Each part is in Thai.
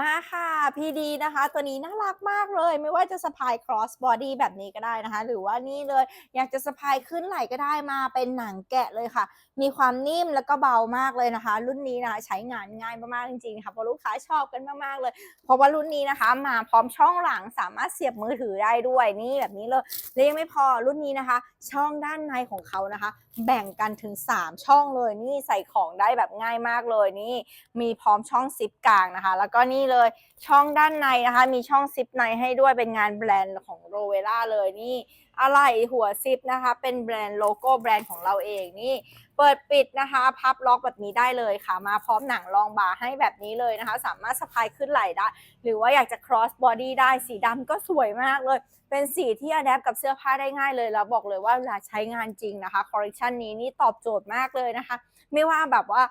มาค่ะพีดีนะคะ ตัวนี้น่ารักมากเลย ไม่ว่าจะสะพาย cross body แบบนี้ก็ได้นะคะ หรือว่านี่เลยอยากจะสะพายขึ้นไหล่ก็ได้มาเป็นหนังแกะเลยค่ะ มีความนิ่มแล้วก็เบามากเลยนะคะ รุ่นนี้นะคะใช้งานง่ายมากๆจริงๆค่ะเพราะลูกค้าชอบกันมากๆเลย เพราะว่ารุ่นนี้นะคะ มาพร้อมช่องหลังสามารถเสียบมือถือได้ด้วยนี่แบบนี้เลยและยังไม่พอรุ่นนี้นะคะ ช่องด้านในของเขานะคะ แบ่งกันถึง 3 ช่องเลยนี่ใส่ของได้แบบง่ายมากเลยนี่มีพร้อมช่องซิปกลางนะคะ แล้วก็นี่เลย ช่องด้านในนะคะ มีช่องซิปในให้ด้วยเป็นงานแบรนด์ของโรเวล่าเลยนี่อะไรหัวซิปนะคะ เป็นแบรนด์โลโก้แบรนด์ของเราเองนี่ เปิดปิดนะคะ พับล็อกแบบนี้ได้เลยค่ะ มาพร้อมหนังรองบาให้แบบนี้เลยนะคะ สามารถสะพายขึ้นไหล่ได้ หรือว่าอยากจะ cross body ได้สีดำก็สวยมากเลย เป็นสีที่อัดแอปกับเสื้อผ้าได้ง่ายเลย แล้วบอกเลยว่าเวลาใช้งานจริงนะคะคอลเลคชันนี้นี่ตอบโจทย์มากเลยนะคะ ไม่ว่าแบบว่า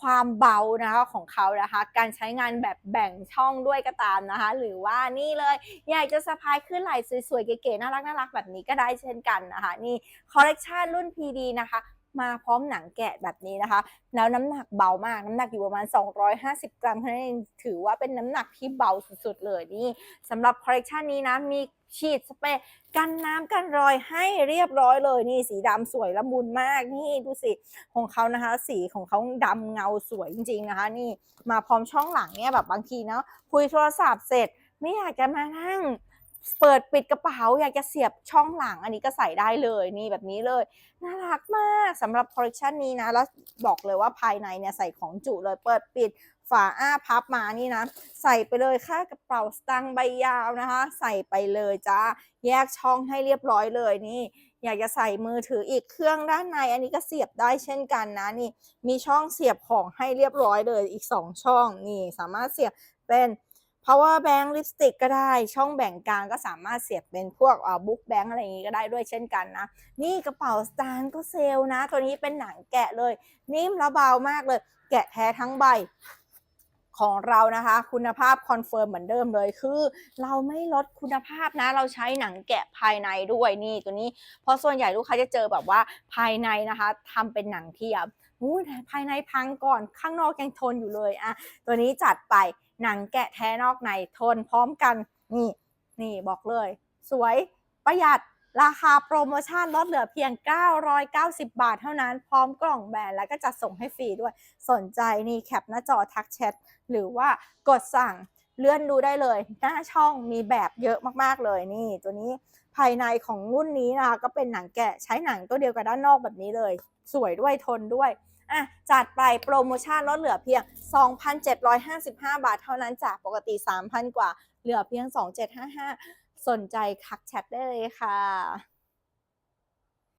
ความเบานะคะของเขานะคะ การใช้งานแบบแบ่งช่องด้วยก็ตามนะคะ หรือว่านี่เลยอยากจะสะพายขึ้นไหล่สวยๆ เก๋ๆน่ารักน่ารักแบบนี้ก็ได้เช่นกันนะคะ นี่คอลเลกชันรุ่น PD นะคะ มาพร้อมหนังแกะแบบนี้นะคะ แล้วน้ำหนักเบามาก น้ำหนักอยู่ประมาณ 250 กรัมเท่านั้นเองถือว่าเป็นน้ำหนักที่เบาสุดๆเลยนี่สำหรับคอลเลกชันนี้นะมีฉีดสเปรย์กันน้ำกันรอยให้เรียบร้อยเลยนี่สีดำสวยละมุนมากนี่ดูสิของเขานะคะ สีของเขาดำเงาสวยจริงๆนะคะ นี่มาพร้อมช่องหลังเนี่ยแบบบางทีเนาะคุยโทรศัพท์เสร็จไม่อยากจะมานั่ง เปิดปิดกระเป๋าอยากจะเสียบช่องหลังอันนี้ก็ใส่ได้เลยนี่แบบนี้เลยน่ารักมากสำหรับคอลเลคชันนี้นะ แล้วบอกเลยว่าภายในเนี่ยใส่ของจุเลยเปิดปิดฝาอ้าพับมานี่นะ ใส่ไปเลยค่ากระเป๋าสตางค์ใบยาวนะคะ ใส่ไปเลยจ้าแยกช่องให้เรียบร้อยเลยนี่ อยากจะใส่มือถืออีกเครื่องด้านใน อันนี้ก็เสียบได้เช่นกันนะนี่ มีช่องเสียบของให้เรียบร้อยเลยอีก 2 ช่องนี่สามารถเสียบเป็น power bank lipstick ก็ได้ช่องแบ่งกลางก็สามารถเสียบเป็นพวกเอ่อ book bank อะไรอย่างงี้ก็ได้ด้วยเช่นกันนะ นี่กระเป๋าสตางค์ก็เซลนะ ตัวนี้เป็นหนังแกะเลย นิ่มและเบามากเลย แกะแท้ทั้งใบของเรานะคะ คุณภาพคอนเฟิร์มเหมือนเดิมเลยคือ เราไม่ลดคุณภาพนะ เราใช้หนังแกะภายในด้วยนี่ตัวนี้ เพราะส่วนใหญ่ลูกค้าจะเจอแบบว่าภายในนะคะทำเป็นหนังเทียมหูภายในพังก่อนข้างนอกยังทนอยู่เลยอะตัวนี้จัดไปหนังแกะแท้นอกในทนพร้อมกัน นี่ นี่บอกเลย สวยประหยัดราคาโปรโมชั่นลดเหลือเพียง 990 บาทเท่านั้นพร้อมกล่องแบรนด์แล้วก็จัดส่งให้ฟรีด้วย สนใจนี่แคปหน้าจอทักแชทหรือว่ากดสั่งเลื่อนดูได้เลย หน้าช่องมีแบบเยอะมากๆเลยนี่ ตัวนี้ภายในของรุ่นนี้นะคะก็เป็นหนังแกะใช้หนังตัวเดียวกับด้านนอกแบบนี้เลย สวยด้วยทนด้วย อะจัดไปโปรโมชั่นลดเหลือเพียง 2,755 บาทเท่านั้นจากปกติ 3,000 กว่า เหลือเพียง 2,755 สนใจคักแชทได้เลยค่ะ